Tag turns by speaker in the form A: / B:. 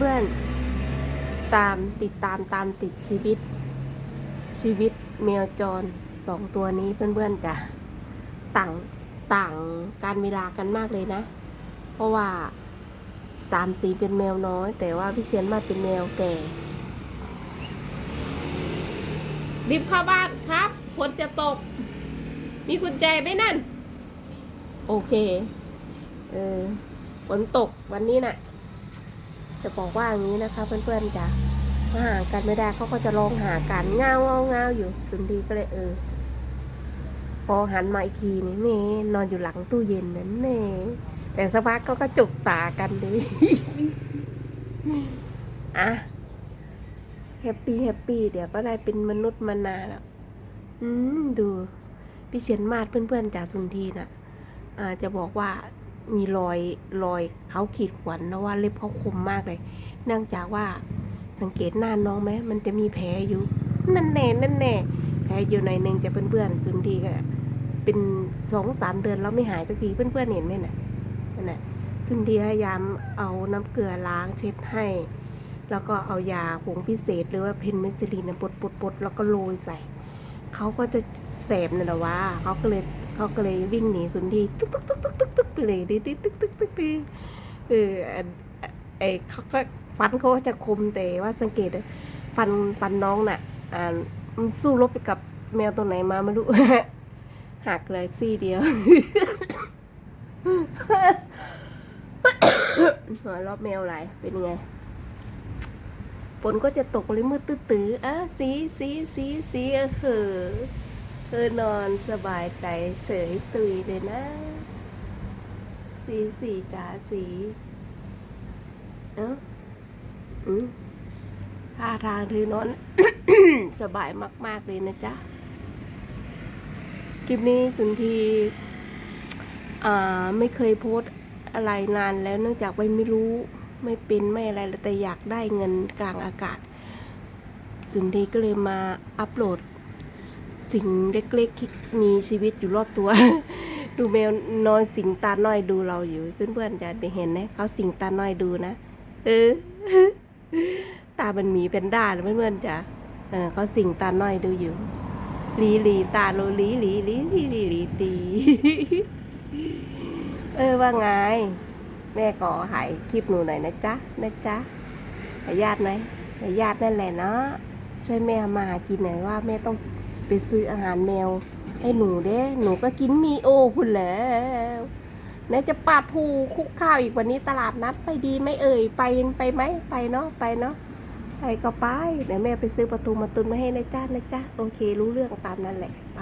A: เพื่อนๆ ตามติดตามตามติดชีวิต ชีวิตแมวจรสองตัวนี้เพื่อนๆจะต่างต่างการเวลากันมากเลยนะ เพราะว่าสามสีเป็นแมวน้อย แต่ว่าพี่เชียนมาเป็นแมวแก่รีบเข้าบ้านครับฝนจะตก มีกุญแจไหมนั่น โอเค เออฝนตกวันนี้น่ะ จะบอกว่าอย่างนี้นะคะ เพื่อนๆจ้ะถ้าหากันไม่ได้เขาก็จะลองหากันเงาเงาเงาอยู่สุนดีก็เลยเออพอหันมาอีกทีนี่เมนอนอยู่หลังตู้เย็นนั่นเองแต่สักพักเขาก็จุกตากันดิอะแฮปปี้แฮปปี้เดี๋ยวก็ได้เป็นมนุษย์มานาแล้ว อืมดู พี่เชียนมาดเพื่อนๆจากสุนทีน่ะ อ่าจะบอกว่า มีรอยรอยเขาขีดขวัญแล้วว่าเล็บเขาคมมากเลย เนื่องจากว่าสังเกตหน้าน้องไหมมันจะมีแผลอยู่ นั่นแน่นั่นแน่แผลอยู่หน่อยหนึ่งจะเพื่อนๆสุนทีก็เป็นสองสามเดือนแล้วไม่หายสักทีเพื่อนๆเห็นไหมน่ะนั่นน่ะสุนทีพยายามเอาน้ำเกลือล้างเช็ดให้ แล้วก็เอายาผงพิเศษ หรือว่าเพนเมซิลีนปดปดปดแล้วก็โรยใส่เขาก็จะแสบนั่นแหละว่าเขาก็เลยเขาก็เลยวิ่งหนีสุนทีตุ๊กตุ๊กตุ๊กตุ๊กตุ๊กตุ๊ก ไปเลยดิ๊กตุ๊กตุ๊กตุ๊กตุ๊กเออไอเขาก็ฟันเขาจะคมแต่ว่าสังเกตฟันฟันน้องน่ะ อ่ามันสู้รบไปกับแมวตัวไหนมาไม่รู้หักเลยซี่เดียวหัวรอบแมวไหลเป็นไงฝนก็จะตกเลยมืดตื้อๆอะสีสีสีสีเออเหอเออนอนสบายใจเฉยตุยเลยนะ สีสีจ๋าสี เอ้าอืมท่าทางเธอนอน สบายมาก ๆ เลยนะจ๊ะ คลิปนี้สุนทีอ่าไม่เคยโพสอะไรนานแล้วเนื่องจากไม่ไม่รู้ไม่เป็นไม่อะไรแต่อยากได้เงินกลางอากาศ สุนทีก็เลยมาอัปโหลด สิ่งเล็กๆที่มีชีวิตอยู่รอบตัว ดูแมวนอนสิงตาน้อยดูเราอยู่ เพื่อนๆจะไปเห็นนะเขาสิงตาน้อยดูนะเออตามันหมีเป็นด้าเพื่อนๆจ้ะเออเขาสิงตาน้อยดูอยู่ลีลีตาโลลีลีลีลีลีลีตีเออว่าไง แม่ก็หายคลิปหนูหน่อยนะจ๊ะนะจ๊ะหายญาติไหมหายญาตินั่นแหละเนาะช่วยแม่มาหากินหน่อยว่าแม่ต้องไปซื้ออาหารแมว ให้หนูเด้หนูก็กินมีโอพุ่นแล้วไหนจะปาดผูคุกข้าวอีกวันนี้ตลาดนัดไปดีไหมเอ่ยไปไปไหมไปเนาะไปเนาะไปก็ไปเดี๋ยวแม่ไปซื้อประตูมาตุนมาให้นะจ้านะจ้าโอเค รู้เรื่องตามนั้นแหละไป